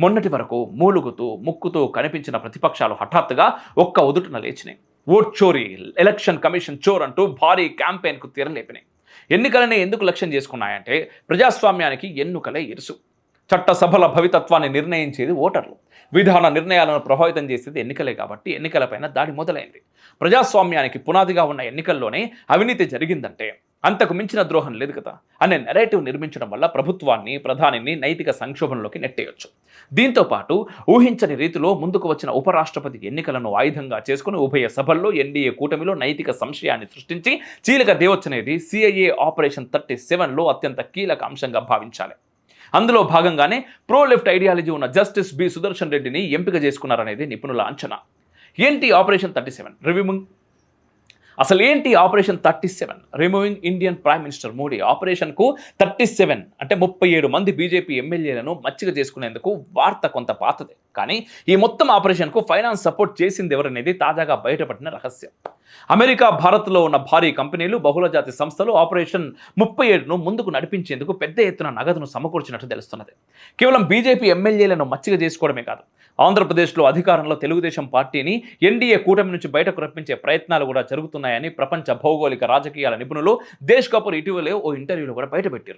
మొన్నటి వరకు మూలుగుతూ ముక్కుతూ కనిపించిన ప్రతిపక్షాలు హఠాత్తుగా ఒక్క ఉదుటున లేచినాయి. ఓట్ చోరీ ఎలక్షన్ కమిషన్ చోర్ అంటూ భారీ క్యాంపెయిన్కు తీరలేపినాయి ఎన్నికలనే ఎందుకు లక్ష్యం చేసుకున్నాయంటే ప్రజాస్వామ్యానికి ఎన్నికలే ఇరుసు. చట్టసభల భవితత్వాన్ని నిర్ణయించేది ఓటర్లు. విధాన నిర్ణయాలను ప్రభావితం చేసేది ఎన్నికలే కాబట్టి ఎన్నికలపైన దాడి మొదలైంది. ప్రజాస్వామ్యానికి పునాదిగా ఉన్న ఎన్నికల్లోనే అవినీతి జరిగిందంటే అంతకు మించిన ద్రోహం లేదు కదా అనే నెరేటివ్ నిర్మించడం వల్ల ప్రభుత్వాన్ని ప్రధానిని నైతిక సంక్షోభంలోకి నెట్టేయొచ్చు. దీంతో పాటు ఊహించని రీతిలో ముందుకు వచ్చిన ఉపరాష్ట్రపతి ఎన్నికలను ఆయుధంగా చేసుకుని ఉభయ సభల్లో ఎన్డీఏ కూటమిలో నైతిక సంశయాన్ని సృష్టించి చీలక దేవచ్చనేది సిఐఏ ఆపరేషన్ థర్టీ సెవెన్లో అత్యంత కీలక అంశంగా భావించాలి. అందులో భాగంగానే ప్రో లెఫ్ట్ ఐడియాలజీ ఉన్న జస్టిస్ బి సుదర్శన్ రెడ్డిని ఎంపిక చేసుకున్నారనేది నిపుణుల అంచనా. ఏంటి ఆపరేషన్ థర్టీ సెవెన్ రివ్యూమింగ్ అసలు ఏంటి operation thirty seven? Removing Indian prime minister Modi ఆపరేషన్కు thirty seven అంటే ముప్పై ఏడు మంది బీజేపీ ఎమ్మెల్యేలను మచ్చిక చేసుకునేందుకు వార్త కొంత పాతదే. కానీ ఈ మొత్తం ఆపరేషన్కు ఫైనాన్స్ సపోర్ట్ చేసింది ఎవరనేది తాజాగా బయటపడిన రహస్యం. అమెరికా భారత్లో ఉన్న భారీ కంపెనీలు బహుళజాతి సంస్థలు ఆపరేషన్ ముప్పై ఏడును ముందుకు నడిపించేందుకు పెద్ద ఎత్తున నగదును సమకూర్చినట్టు తెలుస్తున్నది. కేవలం బీజేపీ ఎమ్మెల్యేలను మచ్చిక చేసుకోవడమే కాదు ఆంధ్రప్రదేశ్లో అధికారంలో తెలుగుదేశం పార్టీని ఎన్డీఏ కూటమి నుంచి బయటకు రప్పించే ప్రయత్నాలు కూడా జరుగుతున్నాయని ప్రపంచ భౌగోళిక రాజకీయాల నిపుణులు దేశ్ కపూర్ ఇటీవలే ఓ ఇంటర్వ్యూలో కూడా బయటపెట్టారు